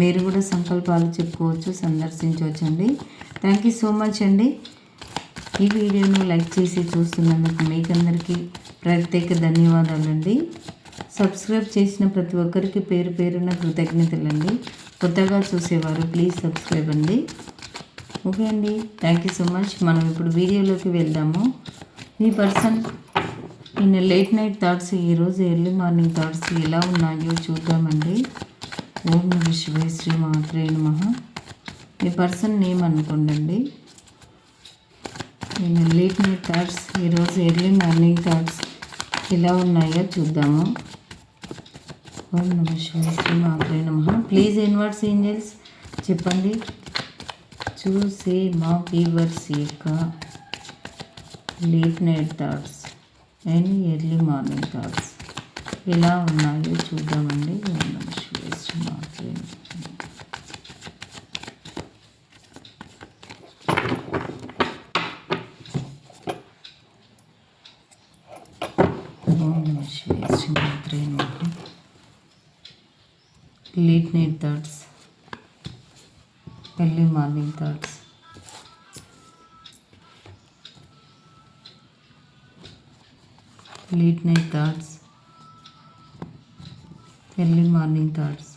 మీరు కూడా సంకల్పాలు చెప్పుకోవచ్చు సందర్శించవచ్చు అండి థ్యాంక్ యూ సో మచ్ అండి. ఈ వీడియోను లైక్ చేసి చూస్తున్నందుకు మీకందరికీ ప్రత్యేక ధన్యవాదాలండి. సబ్స్క్రైబ్ చేసిన ప్రతి ఒక్కరికి పేరు పేరున కృతజ్ఞతలండి. కొత్తగా చూసేవారు ప్లీజ్ సబ్స్క్రైబ్ అండి. ఓకే అండి. థ్యాంక్ యూ సో మచ్ మనం ఇప్పుడు వీడియోలోకి వెళ్దాము. ఈ పర్సన్ నిన్న లేట్ నైట్ థాట్స్ ఈరోజు ఎర్లీ మార్నింగ్ థాట్స్ ఎలా ఉన్నాయో చూద్దామండి. ఓం నమ శివాయ శ్రీ మాత్రే నమ. ఈ పర్సన్ నేమ్ అనుకోండి నేను లేట్ నైట్ థాట్స్ ఈరోజు ఎర్లీ మార్నింగ్ థాట్స్ ఎలా ఉన్నాయో చూద్దాము. ఓం నమ శివాయ శ్రీ మాత్రే నమ. ప్లీజ్ ఇన్వర్ట్స్ ఏంజల్స్ చెప్పండి. చూసే మా ఫీవర్స్ యొక్క late night thoughts and early morning thoughts ఎలా ఉన్నాయో చూద్దామండి. Late night thoughts early morning thoughts late night thoughts early morning thoughts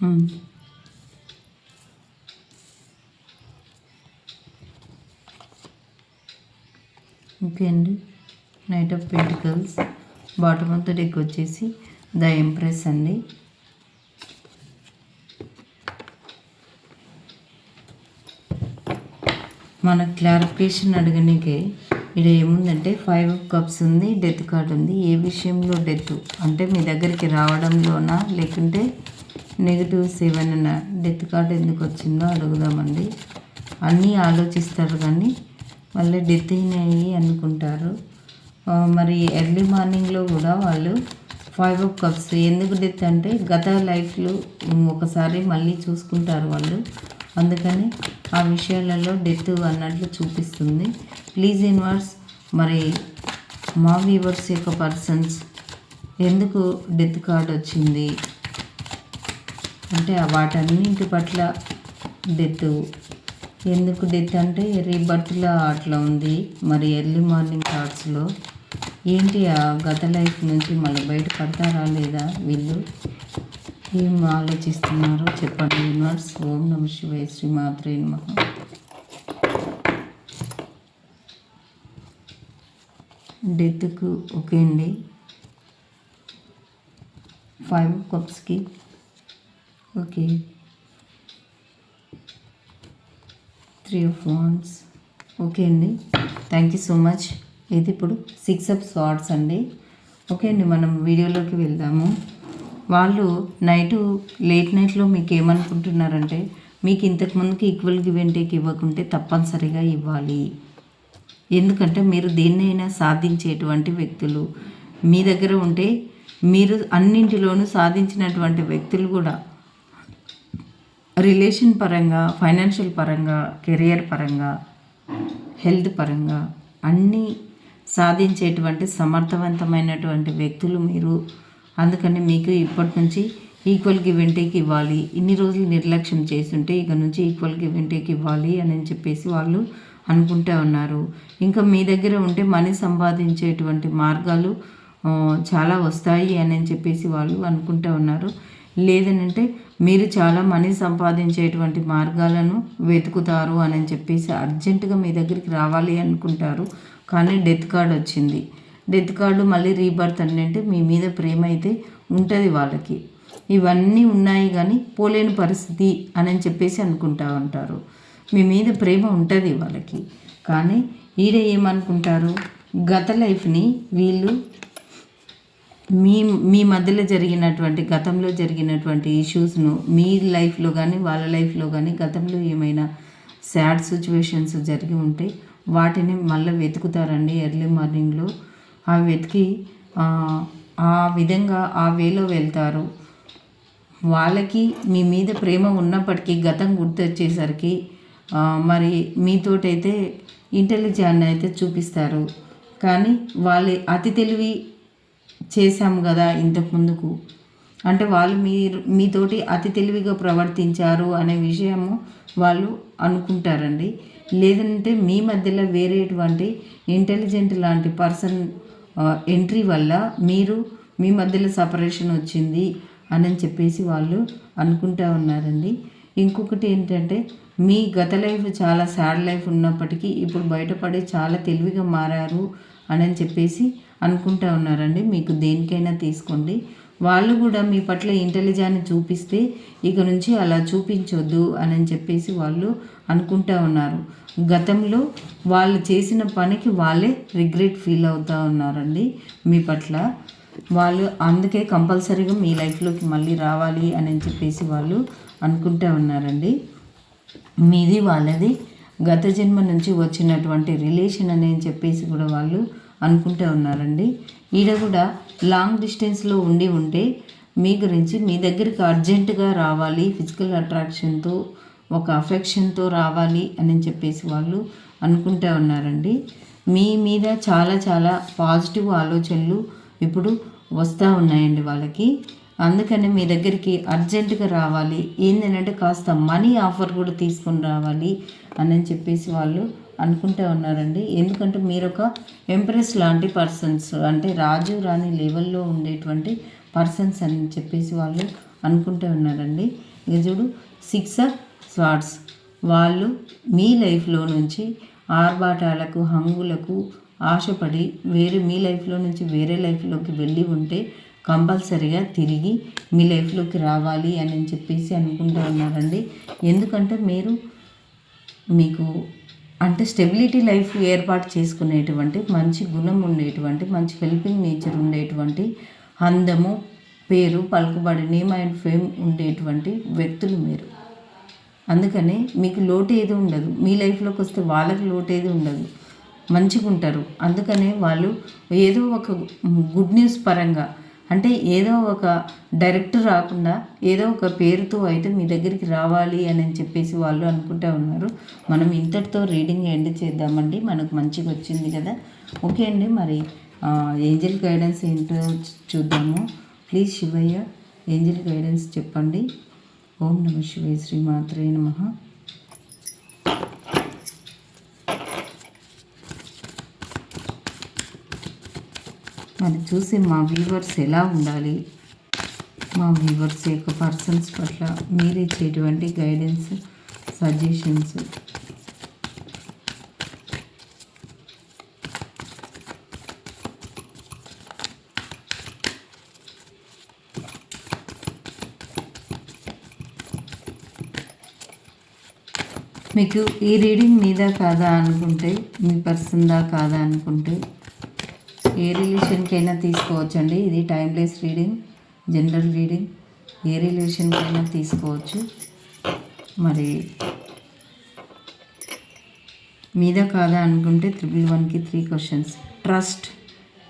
Hmm. Okay అండి. Knight of pentacles bottom of deck వచ్చేసి ద ఎంప్రెస్ అండి. మన క్లారిఫికేషన్ అడగనికే ఇక్కడ ఏముందంటే ఫైవ్ ఆఫ్ కప్స్ ఉంది డెత్ కార్డ్ ఉంది. ఏ విషయంలో డెత్ అంటే మీ దగ్గరికి రావడంలోనా? లేకుంటే నెగిటివ్ సెవెన్ అన్న డెత్ కార్డ్ ఎందుకు వచ్చిందో అడుగుదామండి. అన్నీ ఆలోచిస్తారు కానీ మళ్ళీ డెత్ అయ్యి అనుకుంటారు. మరి ఎర్లీ మార్నింగ్లో కూడా వాళ్ళు ఫైవ్ ఓ కప్స్ ఎందుకు డెత్ అంటే గత లైఫ్లు ఒకసారి మళ్ళీ చూసుకుంటారు వాళ్ళు. అందుకని ఆ విషయాలలో డెత్ అన్నట్లు చూపిస్తుంది. ప్లీజ్ ఇన్వర్స్ మరి మా వ్యూవర్స్ యొక్క పర్సన్స్ ఎందుకు డెత్ కార్డ్ వచ్చింది? అంటే వాటన్నింటి పట్ల డెత్ ఎందుకు డెత్ అంటే రీబర్త్లో అట్లా ఉంది. మరి ఎర్లీ మార్నింగ్ థాట్స్లో ఏంటి ఆ గత లైఫ్ నుంచి మళ్ళీ బయట పడతారా లేదా వీళ్ళు? ఏం ఆలోచిస్తున్నారో? చెప్పండి యూనివర్స్. ఓం నమ శివాయ శ్రీ మాత్రే నమః. డెత్కు ఓకే అండి five కప్స్కి? Okay. Three of wands okay అండి. థ్యాంక్ యూ సో మచ్ ఇది ఇప్పుడు సిక్స్ ఆఫ్ స్వార్డ్స్ అండి. ఓకే అండి మనం వీడియోలోకి వెళ్దాము. వాళ్ళు నైటు లేట్ నైట్లో మీకు ఏమనుకుంటున్నారంటే మీకు ఇంతకుముందుకి ఈక్వల్ గివ్ అండ్ టేక్ ఇవ్వకుంటే తప్పనిసరిగా ఇవ్వాలి. ఎందుకంటే మీరు దేన్నైనా సాధించేటువంటి వ్యక్తులు. మీ దగ్గర ఉంటే మీరు అన్నింటిలోనూ సాధించినటువంటి వ్యక్తులు కూడా రిలేషన్ పరంగా ఫైనాన్షియల్ పరంగా కెరియర్ పరంగా హెల్త్ పరంగా అన్నీ సాధించేటువంటి సమర్థవంతమైనటువంటి వ్యక్తులు మీరు. అందుకని మీకు ఇప్పటి నుంచి ఈక్వల్ గివ్ టేక్ ఇవ్వాలి. ఇన్ని రోజులు నిర్లక్ష్యం చేస్తుంటే ఇక నుంచి ఈక్వల్ గివ్ టేక్ ఇవ్వాలి అని చెప్పేసి వాళ్ళు అనుకుంటూ ఉన్నారు. ఇంకా మీ దగ్గర ఉంటే మనీ సంపాదించేటువంటి మార్గాలు చాలా వస్తాయి అని చెప్పేసి వాళ్ళు అనుకుంటూ ఉన్నారు. లేదనంటే మీరు చాలా మనీ సంపాదించేటువంటి మార్గాలను వెతుకుతారు అని చెప్పేసి అర్జెంటుగా మీ దగ్గరికి రావాలి అనుకుంటారు. కానీ డెత్ కార్డ్ వచ్చింది. డెత్ కార్డు మళ్ళీ రీబర్త్ అని అంటే మీ మీద ప్రేమ అయితే ఉంటుంది వాళ్ళకి. ఇవన్నీ ఉన్నాయి కానీ పోలేని పరిస్థితి అని చెప్పేసి అనుకుంటా ఉంటారు. మీ మీద ప్రేమ ఉంటుంది వాళ్ళకి. కానీ ఈడ ఏమనుకుంటారు? గత లైఫ్ని వీళ్ళు మీ మీ మధ్యలో జరిగినటువంటి గతంలో జరిగినటువంటి ఇష్యూస్ను మీ లైఫ్లో కానీ వాళ్ళ లైఫ్లో కానీ గతంలో ఏమైనా సాడ్ సిచ్యువేషన్స్ జరిగి ఉంటే వాటిని మళ్ళీ వెతుకుతారండి ఎర్లీ మార్నింగ్లో ఆ వెతికి ఆ విధంగా ఆ వేలో వెళ్తారు. వాళ్ళకి మీ మీద ప్రేమ ఉన్నప్పటికీ గతం గుర్తొచ్చేసరికి మరి మీతోటైతే ఇంటెలిజెంట్ అయితే చూపిస్తారు. కానీ వాళ్ళ అతి తెలివి చేశాము కదా ఇంతకు ముందుకు. అంటే వాళ్ళు మీరు మీతోటి అతి తెలివిగా ప్రవర్తించారు అనే విషయము వాళ్ళు అనుకుంటారండి. లేదంటే మీ మధ్యలో వేరేటువంటి ఇంటెలిజెంట్ లాంటి పర్సన్ ఎంట్రీ వల్ల మీరు మీ మధ్యలో సపరేషన్ వచ్చింది అని చెప్పేసి వాళ్ళు అనుకుంటా ఉన్నారండి. ఇంకొకటి ఏంటంటే మీ గత లైఫ్ చాలా సాడ్ లైఫ్ ఉన్నప్పటికీ ఇప్పుడు బయటపడి చాలా తెలివిగా మారారు అని చెప్పేసి అనుకుంటా ఉన్నారండి. మీకు దేనికైనా తీసుకోండి. వాళ్ళు కూడా మీ పట్ల ఇంటెలిజెన్స్ చూపిస్తే ఇక నుంచి అలా చూపించొద్దు అని చెప్పేసి వాళ్ళు అనుకుంటా ఉన్నారు. గతంలో వాళ్ళు చేసిన పనికి వాళ్ళే రిగ్రెట్ ఫీల్ అవుతూ ఉన్నారండి మీ పట్ల. వాళ్ళు అందుకే కంపల్సరీగా మీ లైఫ్లోకి మళ్ళీ రావాలి అని చెప్పేసి వాళ్ళు అనుకుంటూ ఉన్నారండి. మీది వాళ్ళది. గత జన్మ నుంచి వచ్చినటువంటి రిలేషన్ అని చెప్పేసి కూడా వాళ్ళు అనుకుంటూ ఉన్నారండి. ఈడ కూడా లాంగ్ డిస్టెన్స్లో ఉండి ఉంటే మీ గురించి మీ దగ్గరికి అర్జెంటుగా రావాలి ఫిజికల్ అట్రాక్షన్తో ఒక అఫెక్షన్తో రావాలి అని చెప్పేసి వాళ్ళు అనుకుంటూ ఉన్నారండి. మీ మీద చాలా చాలా పాజిటివ్ ఆలోచనలు ఇప్పుడు వస్తూ ఉన్నాయండి వాళ్ళకి. అందుకని మీ దగ్గరికి అర్జెంటుగా రావాలి. ఏంటంటే కాస్త మనీ ఆఫర్ కూడా తీసుకొని రావాలి అని చెప్పేసి వాళ్ళు అనుకుంటూ ఉన్నారండి. ఎందుకంటే మీరు ఒక ఎంప్రెస్ లాంటి పర్సన్స్ అంటే రాజు రాణి లెవెల్లో ఉండేటువంటి పర్సన్స్ అని చెప్పేసి వాళ్ళు అనుకుంటూ ఉన్నారండి. ఇక చూడు సిక్స్ ఆఫ్ స్వాట్స్ వాళ్ళు మీ లైఫ్లో నుంచి ఆర్భాటాలకు హంగులకు ఆశపడి వేరే మీ లైఫ్లో నుంచి వేరే లైఫ్లోకి వెళ్ళి ఉంటే కంపల్సరిగా తిరిగి మీ లైఫ్లోకి రావాలి అని చెప్పేసి అనుకుంటూ ఉన్నారండి. ఎందుకంటే మీరు మీకు అంటే స్టెబిలిటీ లైఫ్ ఏర్పాటు చేసుకునేటువంటి మంచి గుణం ఉండేటువంటి మంచి హెల్పింగ్ నేచర్ ఉండేటువంటి అందము పేరు పలుకుబడి నేమ్ అండ్ ఫేమ్ ఉండేటువంటి వ్యక్తులు మీరు. అందుకని మీకు లోటు ఏది ఉండదు. మీ లైఫ్లోకి వస్తే వాళ్ళకి లోటు ఏది ఉండదు. మంచిగా ఉంటారు అందుకనే వాళ్ళు ఏదో ఒక గుడ్ న్యూస్ పరంగా అంటే ఏదో ఒక డైరెక్ట్ రాకుండా ఏదో ఒక పేరుతో అయితే మీ దగ్గరికి రావాలి అని చెప్పేసి వాళ్ళు అనుకుంటూ ఉన్నారు. మనం ఇంతటితో రీడింగ్ ఎండ్ చేద్దామండి. మనకు మంచిగా వచ్చింది కదా. ఓకే అండి మరి ఏంజల్ గైడెన్స్ ఏంటో చూద్దాము. ప్లీజ్ శివయ్య ఏంజల్ గైడెన్స్ చెప్పండి. ఓం నమ శ్రీ శ్రీమాత్రే నమ. మరి చూసి మా వ్యూవర్స్ ఎలా ఉండాలి? మా వ్యూవర్స్ యొక్క పర్సన్స్ పట్ల మీరు ఇచ్చేటువంటి గైడెన్స్ సజెషన్స్ మీకు ఈ రీడింగ్ మీద కాదా అనుకుంటే మీ పర్సన్దా కాదా అనుకుంటే ఏ రిలేషన్కైనా తీసుకోవచ్చండి. ఇది టైమ్లెస్ రీడింగ్ జనరల్ రీడింగ్. ఏ రిలేషన్కైనా తీసుకోవచ్చు. మరి మీద కాదా అనుకుంటే త్రిబుల్ వన్కి త్రీ క్వశ్చన్స్. ట్రస్ట్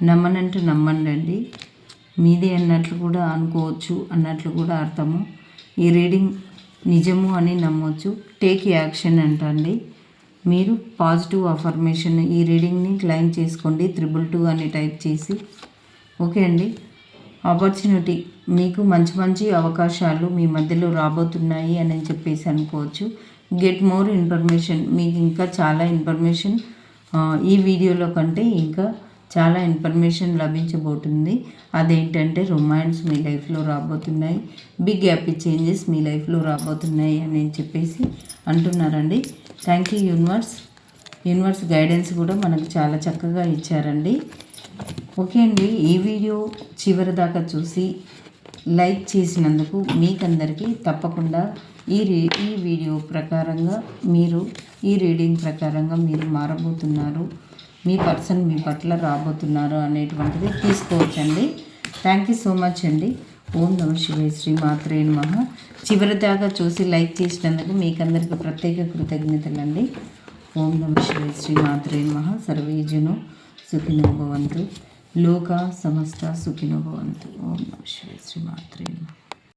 నమ్మనంటే నమ్మండి అండి మీదే అన్నట్లు కూడా అనుకోవచ్చు అన్నట్లు కూడా అర్థము. ఈ రీడింగ్ నిజము అని నమ్మవచ్చు టేక్ యాక్షన్ అంటండి. మీరు పాజిటివ్ అఫర్మేషన్ ఈ రీడింగ్ని క్లైమ్ చేసుకోండి త్రిబుల్ టూ అని టైప్ చేసి. ఓకే అండి. ఆపర్చునిటీ. మీకు మంచి మంచి అవకాశాలు మీ మధ్యలో రాబోతున్నాయి అని చెప్పేసి అనుకోవచ్చు. Get more information. మీకు ఇంకా చాలా ఇన్ఫర్మేషన్ ఈ వీడియోలో కంటే ఇంకా చాలా ఇన్ఫర్మేషన్ లభించబోతుంది. అదేంటంటే రొమాన్స్ మీ లైఫ్లో రాబోతున్నాయి. బిగ్ హ్యాపీ చేంజెస్ మీ లైఫ్లో రాబోతున్నాయి అని చెప్పేసి అంటున్నారండి. Thank you universe. Universe guidance కూడా మనకు చాలా చక్కగా ఇచ్చారండి. ఓకే అండి ఈ వీడియో చివరి దాకా చూసి లైక్ చేసినందుకు మీకందరికీ తప్పకుండా ఈ రీ ఈ వీడియో ప్రకారంగా మీరు ఈ రీడింగ్ ప్రకారంగా మీరు మారబోతున్నారు. మీ పర్సన్ మీ పట్ల రాబోతున్నారు అనేటువంటిది తీసుకోవచ్చండి. థ్యాంక్ యూ సో మచ్ అండి. ఓం నమ శివాయ శ్రీ మాత్రే నమః. చివరి దాకా చూసి లైక్ చేసినందుకు మీకు అందరికీ ప్రత్యేక కృతజ్ఞతలు అండి ఓం నమ శివాయ శ్రీ మాత్రే నమః. సర్వేజను సుఖినో భవంతు లోక సమస్త సుఖినో భవంతు ఓం నమ శివాయ శ్రీ మాత్రే నమః.